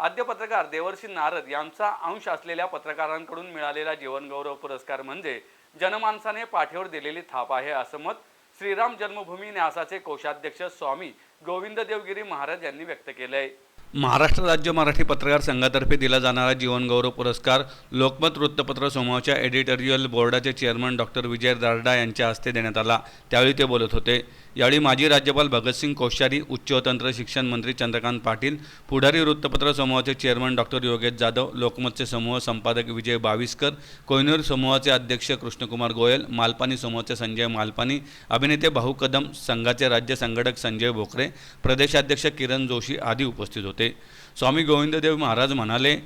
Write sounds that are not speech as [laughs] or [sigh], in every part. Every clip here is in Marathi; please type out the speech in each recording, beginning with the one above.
आद्य पत्रकार देवर्षी नारद यांचा अंश असलेल्या पत्रकारांकडून मिळालेला जीवनगौरव पुरस्कार म्हणजे जनमानसाने पाठीवर दिलेली थाप आहे असं मत श्रीराम जन्मभूमी न्यासाचे कोषाध्यक्ष स्वामी गोविंद देवगिरी महाराज यांनी व्यक्त केलं आहे महाराष्ट्र राज्य मराठी पत्रकार संघातर्फे दिला जाणारा जीवनगौरव पुरस्कार लोकमत वृत्तपत्र समूहाच्या एडिटोरियल बोर्डाचे चेअरमन डॉक्टर विजय दारडा यांच्या हस्ते देण्यात आला. त्यावेळी ते बोलत होते. यावेळी माजी राज्यपाल भगतसिंग कोश्यारी उच्च व तंत्र शिक्षण मंत्री चंद्रकांत पाटील पुढारी वृत्तपत्र समूहाचे चेअरमन डॉक्टर योगेश जाधव लोकमतचे समूह संपादक विजय बाविस्कर कोहिनूर समूहाचे अध्यक्ष कृष्णकुमार गोयल मालपानी समूहाचे संजय मालपानी अभिनेते भाऊ कदम संघाचे राज्य संघटक संजय भोकरे प्रदेशाध्यक्ष किरण जोशी आदी उपस्थित होते. स्वामी गोविंददेव महाराज म्हणाले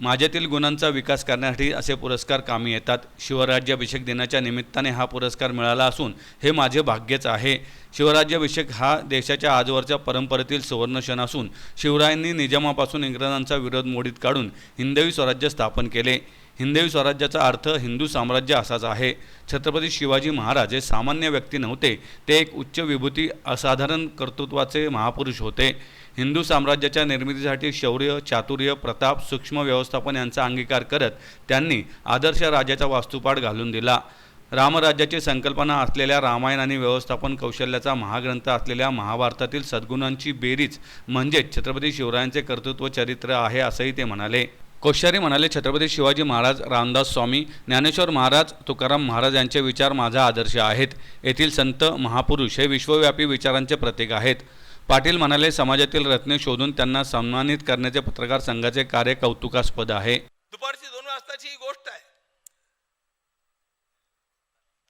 माझ्यातील गुणांचा विकास करण्यासाठी असे पुरस्कार कामी येतात. शिवराज्याभिषेक दिनाच्या निमित्ताने हा पुरस्कार मिळाला असून हे माझे भाग्यच आहे. शिवराज्याभिषेक हा देशाच्या आजवरच्या परंपरेतील सुवर्ण क्षण असून शिवरायांनी निजामापासून इंग्रजांचा विरोध मोडीत काढून हिंदवी स्वराज्य स्थापन केले. हिंदवी स्वराज्याचा अर्थ हिंदू साम्राज्य असाच आहे. छत्रपती शिवाजी महाराज हे सामान्य व्यक्ती नव्हते. ते एक उच्च विभूती असाधारण कर्तृत्वाचे महापुरुष होते. हिंदू साम्राज्याच्या निर्मितीसाठी शौर्य चातुर्य प्रताप सूक्ष्म व्यवस्थापन यांचा अंगीकार करत त्यांनी आदर्श राजाचा वास्तुपाठ घालून दिला. रामराज्याची संकल्पना असलेल्या रामायण आणि व्यवस्थापन कौशल्याचा महाग्रंथ असलेल्या महाभारतातील सद्गुणांची बेरीज म्हणजेच छत्रपती शिवरायांचे कर्तृत्व चरित्र आहे असंही ते म्हणाले. कोश्यारी म्हणाले छत्रपती शिवाजी महाराज रामदास स्वामी ज्ञानेश्वर महाराज तुकाराम महाराज यांचे विचार माझा आदर्श आहेत. येथील संत महापुरुष हे विश्वव्यापी विचारांचे प्रतीक आहेत पाटील म्हणाले समाजातील रत्ने शोधून त्यांना सन्मानित करण्याचे पत्रकार संघाचे कार्य कौतुकास्पद आहे. दुपारची दोन वाजताची ही गोष्ट आहे.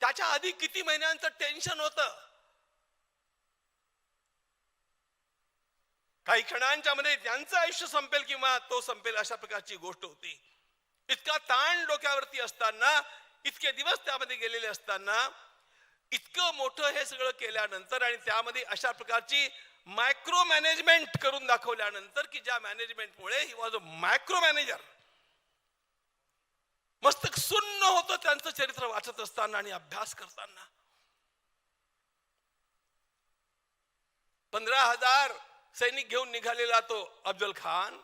त्याच्या आधी किती महिन्यांचं टेन्शन होतं? काही क्षणांच्या मध्ये त्यांचं आयुष्य संपेल किंवा तो संपेल अशा प्रकारची गोष्ट होती. इतका ताण डोक्यावरती असताना इतके दिवस त्यामध्ये गेलेले असताना इतकं मोठं हे सगळं केल्यानंतर आणि त्यामध्ये अशा प्रकारची मायक्रो मॅनेजमेंट करून दाखवल्यानंतर की ज्या मॅनेजमेंटमुळे he was a micro manager मस्तक सुन्न होतं त्यांचं चरित्र वाचत असताना आणि अभ्यास करताना. पंधरा हजार सैनिक घेऊन निघालेला तो अफजल खान.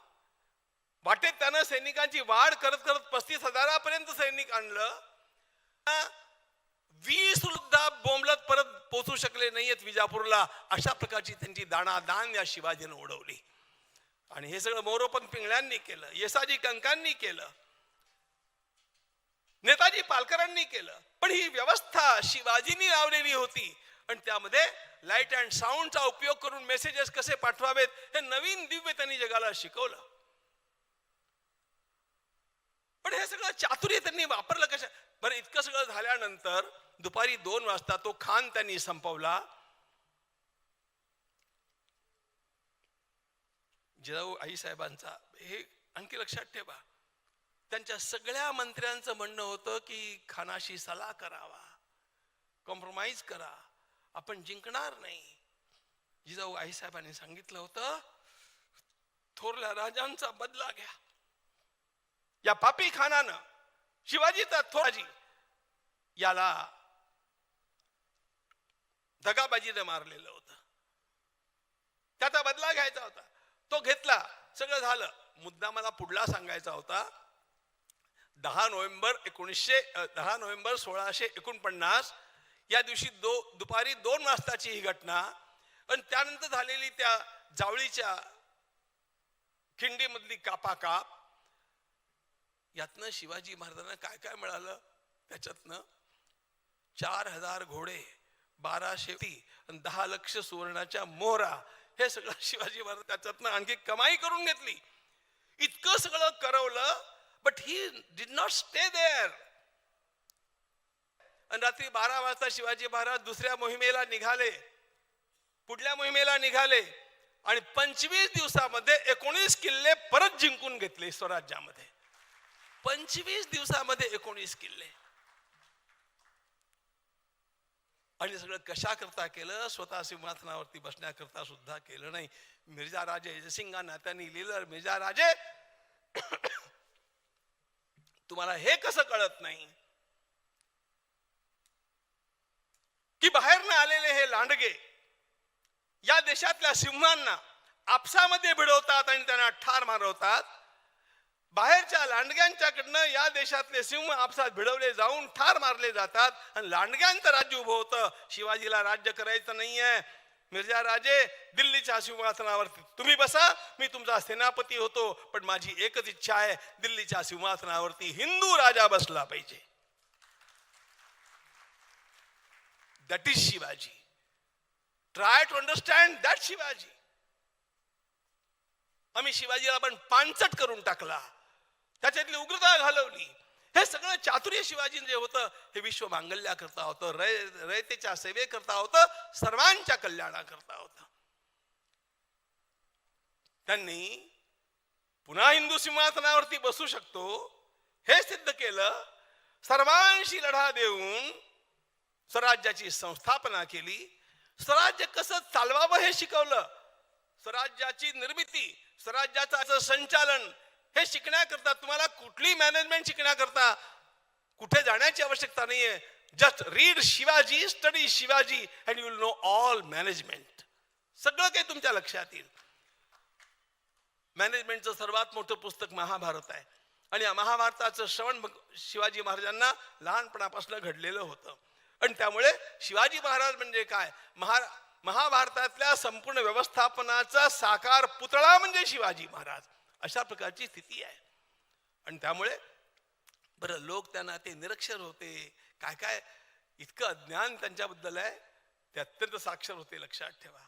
वाटेत त्यानं सैनिकांची वाढ करत करत पस्तीस हजारापर्यंत सैनिक आणलं. वीस सुद्धा बोंबलत परत पोचू शकले नाहीयेत विजापूरला. अशा प्रकारची त्यांची दाणादान या शिवाजीनं उडवली. आणि हे सगळं मोरोपंत पिंगळ्यांनी केलं येसाजी कंकांनी केलं नेताजी पालकरांनी केलं. पण ही व्यवस्था शिवाजींनी लावलेली होती. आणि त्यामध्ये लाइट अँड साऊंडचा उपयोग करून मेसेजेस कसे पाठवावेत हे नवीन दिव्य त्यांनी जगाला शिकवलं. पण हे सगळं चातुर्य त्यांनी वापरलं कशा? बरं इतकं सगळं झाल्यानंतर दुपारी दोन वाजता तो खान त्यांनी संपवला. जिजाऊ आई साहेबांचा हे आणखी लक्षात ठेवा. त्यांच्या सगळ्या मंत्र्यांचं म्हणणं होतं की खानाशी सलाह करावा कॉम्प्रोमाइज करा. आपण जिंकणार नाही. जिजाऊ आईसाहेबांनी सांगितलं होतं थोरल्या राजांचा बदला घ्या. या पापी खानानं शिवाजीचा थोराजी याला दगाबाजीनं मारलेलं होतं. त्याचा बदला घ्यायचा होता. तो घेतला. सगळं झालं. मुद्दा मला पुढला सांगायचा होता. दहा नोव्हेंबर एकोणीसशे दहा नोव्हेंबर सोळाशे एकोणपन्नास या दिवशी दो दुपारी दोन वाजताची ही घटना आणि त्यानंतर झालेली त्या जावळीच्या खिंडीमधली कापाकाप यातनं शिवाजी महाराजांना काय काय मिळालं? त्याच्यातनं चार हजार घोडे बाराशे आणि दहा लक्ष सुवर्णाच्या मोहरा हे सगळं [laughs] शिवाजी महाराज त्याच्यातनं आणखी कमाई करून घेतली. इतकं सगळं करवलं but he did not stay there आणि रात्री बारा वाजता शिवाजी महाराज दुसऱ्या मोहिमेला निघाले. पुढल्या मोहिमेला निघाले आणि पंचवीस दिवसामध्ये एकोणीस किल्ले परत जिंकून घेतले स्वराज्यामध्ये. पंचवीस दिवसामध्ये एकोणीस किल्ले. आणि सगळं कशा करता केलं? स्वतः सिंहासनावरती बसण्याकरता सुद्धा केलं नाही. मिर्जा राजे जयसिंगा नात्यांनी लिहिलं मिर्जा राजे तुम्हाला हे कसं कळत नाही? की बाहेरनं आलेले हे लांडगे या देशातल्या सिंहांना आपसामध्ये भिडवतात आणि त्यांना ठार मारवतात. बाहेरच्या लांडग्यांच्याकडनं या देशातले सिंह आपसात भिडवले जाऊन ठार मारले जातात आणि लांडग्यांचं राज्य उभं होतं. शिवाजीला राज्य करायचं नाहीये. मिर्जा राजे दिल्लीच्या सिंहासनावरती तुम्ही बसा मी तुमचा सेनापती होतो पण माझी एकच इच्छा आहे दिल्लीच्या सिंहासनावरती हिंदू राजा बसला पाहिजे. That is Shivaji try to understand that Shivaji आम्ही शिवाजीला पण पानचट करून टाकला. त्याच्यातली उग्रता घालवली. हे सगळं चातुर्य शिवाजी जे होतं. हे विश्व मांगल्याकरता होतं रय रयतेच्या सेवेकरता होतं सर्वांच्या कल्याणाकरता होतं. त्यांनी पुन्हा हिंदू सिंहासनावरती बसू शकतो. हे सिद्ध केलं. सर्वांशी लढा देऊन स्वराज्याची संस्थापना केली. स्वराज्य कसं चालवावं हे शिकवलं. स्वराज्याची निर्मिती स्वराज्याचं संचालन हे शिकण्याकरता तुम्हाला कुठली मॅनेजमेंट शिकण्याकरता कुठे जाण्याची आवश्यकता नाहीये. Just read Shivaji study Shivaji and you will know all management सगळं काही तुमच्या लक्षात येईल. मॅनेजमेंटचं सर्वात मोठं पुस्तक महाभारत आहे. आणि या महाभारताचं श्रवण शिवाजी महाराजांना लहानपणापासून घडलेलं होतं. आणि त्यामुळे शिवाजी महाराज म्हणजे काय? महा महाभारतातल्या संपूर्ण व्यवस्थापनाचा साकार पुतळा म्हणजे शिवाजी महाराज. अशा प्रकारची स्थिती आहे. आणि त्यामुळे बरं लोक त्यांना ते निरक्षर होते. काय काय इतकं अज्ञान त्यांच्याबद्दल आहे ते अत्यंत साक्षर होते लक्षात ठेवा.